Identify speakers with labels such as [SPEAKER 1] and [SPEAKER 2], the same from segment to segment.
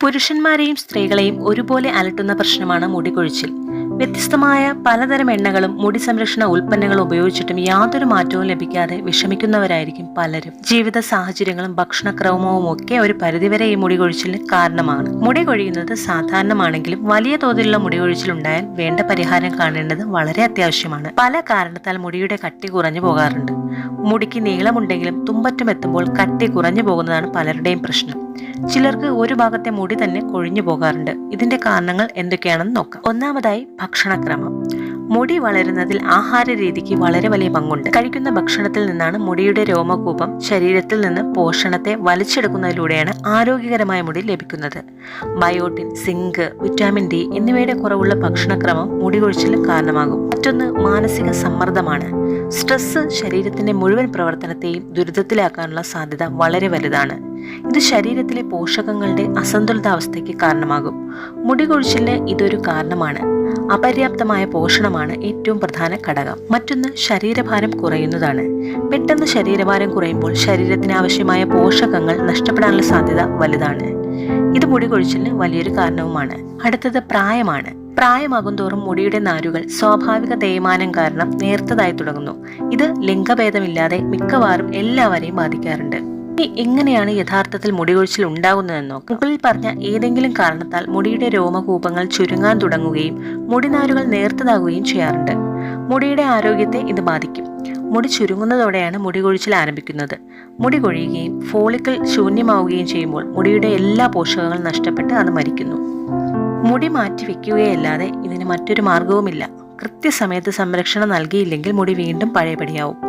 [SPEAKER 1] പുരുഷന്മാരെയും സ്ത്രീകളെയും ഒരുപോലെ അലട്ടുന്ന പ്രശ്നമാണ് മുടികൊഴിച്ചിൽ. വ്യത്യസ്തമായ പലതരം എണ്ണകളും മുടി സംരക്ഷണ ഉൽപ്പന്നങ്ങളും ഉപയോഗിച്ചിട്ടും യാതൊരു മാറ്റവും ലഭിക്കാതെ വിഷമിക്കുന്നവരായിരിക്കും പലരും. ജീവിത സാഹചര്യങ്ങളും ഭക്ഷണക്രമവും ഒക്കെ ഒരു പരിധിവരെ ഈ മുടി കൊഴിച്ചിലിന് കാരണമാണ്. മുടി കൊഴിയുന്നത് സാധാരണമാണെങ്കിലും വലിയ തോതിലുള്ള മുടി കൊഴിച്ചിലുണ്ടായാൽ വേണ്ട പരിഹാരം കാണേണ്ടത് വളരെ അത്യാവശ്യമാണ്. പല കാരണത്താൽ മുടിയുടെ കട്ടി കുറഞ്ഞു പോകാറുണ്ട്. മുടിക്ക് നീളമുണ്ടെങ്കിലും തുമ്പറ്റം എത്തുമ്പോൾ കട്ടി കുറഞ്ഞു പോകുന്നതാണ് പലരുടെയും പ്രശ്നം. ചിലർക്ക് ഒരു ഭാഗത്തെ മുടി തന്നെ കൊഴിഞ്ഞു പോകാറുണ്ട്. ഇതിന്റെ കാരണങ്ങൾ എന്തൊക്കെയാണെന്ന് നോക്കാം. ഒന്നാമതായി ഭക്ഷണക്രമം. മുടി വളരുന്നതിൽ ആഹാര രീതിക്ക് വളരെ വലിയ പങ്കുണ്ട്. കഴിക്കുന്ന ഭക്ഷണത്തിൽ നിന്നാണ് മുടിയുടെ രോമകൂപം ശരീരത്തിൽ നിന്ന് പോഷണത്തെ വലിച്ചെടുക്കുന്നതിലൂടെയാണ് ആരോഗ്യകരമായ മുടി ലഭിക്കുന്നത്. ബയോട്ടിൻ സിങ്ക് വിറ്റാമിൻ ഡി എന്നിവയുടെ കുറവുള്ള ഭക്ഷണക്രമം മുടി കൊഴിച്ചിലിന് കാരണമാകും. മറ്റൊന്ന് മാനസിക സമ്മർദ്ദമാണ്. സ്ട്രെസ് ശരീരത്തിന്റെ മുഴുവൻ പ്രവർത്തനത്തെയും ദുരിതത്തിലാക്കാനുള്ള സാധ്യത വളരെ വലുതാണ്. ഇത് ശരീരത്തിലെ പോഷകങ്ങളുടെ അസന്തുലിതാവസ്ഥയ്ക്ക് കാരണമാകും. മുടി കൊഴിച്ചിലിന് ഇതൊരു കാരണമാണ്. അപര്യാപ്തമായ പോഷണമാണ് ഏറ്റവും പ്രധാന ഘടകം. മറ്റൊന്ന് ശരീരഭാരം കുറയുന്നതാണ്. പെട്ടെന്ന് ശരീരഭാരം കുറയുമ്പോൾ ശരീരത്തിന് ആവശ്യമായ പോഷകങ്ങൾ നഷ്ടപ്പെടാനുള്ള സാധ്യത വലുതാണ്. ഇത് മുടി കൊഴിച്ചിലിന് വലിയൊരു കാരണവുമാണ്. അടുത്തത് പ്രായമാണ്. പ്രായമാകും തോറും മുടിയുടെ നാരുകൾ സ്വാഭാവിക തേയ്മാനം കാരണം നേർത്തതായി തുടങ്ങുന്നു. ഇത് ലിംഗഭേദമില്ലാതെ മിക്കവാറും എല്ലാവരെയും ബാധിക്കാറുണ്ട്. ഇനി എങ്ങനെയാണ് യഥാർത്ഥത്തിൽ മുടികൊഴിച്ചിൽ ഉണ്ടാകുന്നതെന്നോ മുകളിൽ പറഞ്ഞ ഏതെങ്കിലും കാരണത്താൽ മുടിയുടെ രോമകൂപങ്ങൾ ചുരുങ്ങാൻ തുടങ്ങുകയും മുടിനാരുകൾ നേർത്തതാകുകയും ചെയ്യാറുണ്ട്. മുടിയുടെ ആരോഗ്യത്തെ ഇത് ബാധിക്കും. മുടി ചുരുങ്ങുന്നതോടെയാണ് മുടി കൊഴിച്ചിൽ ആരംഭിക്കുന്നത്. മുടി കൊഴിയുകയും ഫോളിക്കിൾ ശൂന്യമാവുകയും ചെയ്യുമ്പോൾ മുടിയുടെ എല്ലാ പോഷകങ്ങളും നഷ്ടപ്പെട്ട് അത് മരിക്കുന്നു. മുടി മാറ്റി വെക്കുകയല്ലാതെ ഇതിന് മറ്റൊരു മാർഗവുമില്ല കൃത്യസമയത്ത് സംരക്ഷണം നൽകിയില്ലെങ്കിൽ മുടി വീണ്ടും പഴയപടിയാവും.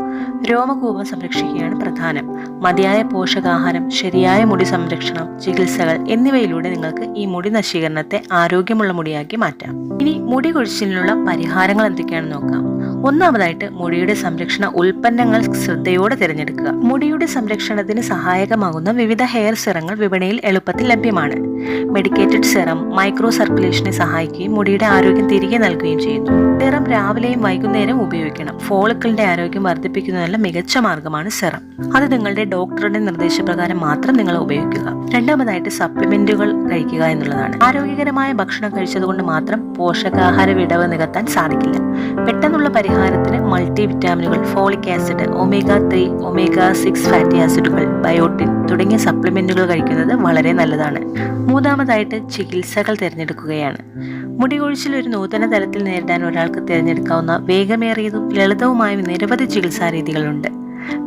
[SPEAKER 1] രോമകൂപം സംരക്ഷിക്കുകയാണ് പ്രധാനം. മതിയായ പോഷകാഹാരം ശരിയായ മുടി സംരക്ഷണം ചികിത്സകൾ എന്നിവയിലൂടെ നിങ്ങൾക്ക് ഈ മുടി നശീകരണത്തെ ആരോഗ്യമുള്ള മുടിയാക്കി മാറ്റാം. ഇനി മുടി കൊഴിച്ചിലിനുള്ള പരിഹാരങ്ങൾ എന്തൊക്കെയാണെന്ന് നോക്കാം. ഒന്നാമതായിട്ട് മുടിയുടെ സംരക്ഷണ ഉൽപ്പന്നങ്ങൾ ശ്രദ്ധയോടെ തിരഞ്ഞെടുക്കുക. മുടിയുടെ സംരക്ഷണത്തിന് സഹായകമാകുന്ന വിവിധ ഹെയർ സിറങ്ങൾ വിപണിയിൽ എളുപ്പത്തിൽ ലഭ്യമാണ്. മെഡിക്കേറ്റഡ് സിറം മൈക്രോ സർക്കുലേഷനെ സഹായിക്കുകയും മുടിയുടെ ആരോഗ്യം തിരികെ നൽകുകയും ചെയ്യുന്നു. സിറം രാവിലെയും വൈകുന്നേരവും ഉപയോഗിക്കണം. ഫോളുക്കളുടെ ആരോഗ്യം വർദ്ധിപ്പിക്കുന്നതിനുള്ള മികച്ച മാർഗമാണ് സെറം. അത് നിങ്ങളുടെ ഡോക്ടറുടെ നിർദ്ദേശപ്രകാരം മാത്രം നിങ്ങൾ ഉപയോഗിക്കുക. രണ്ടാമതായിട്ട് സപ്ലിമെന്റുകൾ കഴിക്കുക എന്നുള്ളതാണ്. ആരോഗ്യകരമായ ഭക്ഷണം കഴിച്ചതുകൊണ്ട് മാത്രം പോഷകാഹാര വിടവ് നികത്താൻ സാധിക്കില്ല. പെട്ടെന്നുള്ള പരിഹാരത്തിന് multi വിറ്റാമിനുകൾ folic acid omega three omega six fatty ആസിഡുകൾ ബയോട്ടിൻ തുടങ്ങിയ സപ്ലിമെന്റുകൾ കഴിക്കുന്നത് വളരെ നല്ലതാണ്. മൂന്നാമതായിട്ട് ചികിത്സകൾ തിരഞ്ഞെടുക്കുകയാണ്. മുടി കൊഴിച്ചിൽ ഒരു നൂതന തലത്തിൽ നേരിടാൻ ഒരാൾക്ക് തിരഞ്ഞെടുക്കാവുന്ന വേഗമേറിയതും ലളിതവുമായ നിരവധി ചികിത്സാ രീതികളുണ്ട്.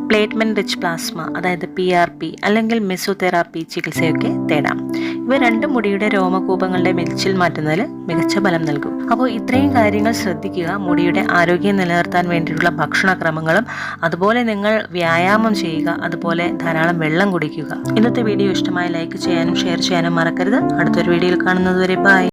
[SPEAKER 1] പ്ലേറ്റ്മെന്റ് റിച്ച് പ്ലാസ്മ അതായത് പി ആർ പി അല്ലെങ്കിൽ മെസോതെറാപ്പി ചികിത്സയൊക്കെ തേടാം. ഇവ രണ്ട് മുടിയുടെ രോമകൂപങ്ങളുടെ മെലിച്ചിൽ മാറ്റുന്നതിൽ മികച്ച ഫലം നൽകും. അപ്പോൾ ഇത്രയും കാര്യങ്ങൾ ശ്രദ്ധിക്കുക. മുടിയുടെ ആരോഗ്യം നിലനിർത്താൻ വേണ്ടിയിട്ടുള്ള ഭക്ഷണക്രമങ്ങളും അതുപോലെ നിങ്ങൾ വ്യായാമം ചെയ്യുക അതുപോലെ ധാരാളം വെള്ളം കുടിക്കുക. ഇന്നത്തെ വീഡിയോ ഇഷ്ടമായി ലൈക്ക് ചെയ്യാനും ഷെയർ ചെയ്യാനും മറക്കരുത്. അടുത്തൊരു വീഡിയോയിൽ കാണുന്നതുവരെ ബൈ.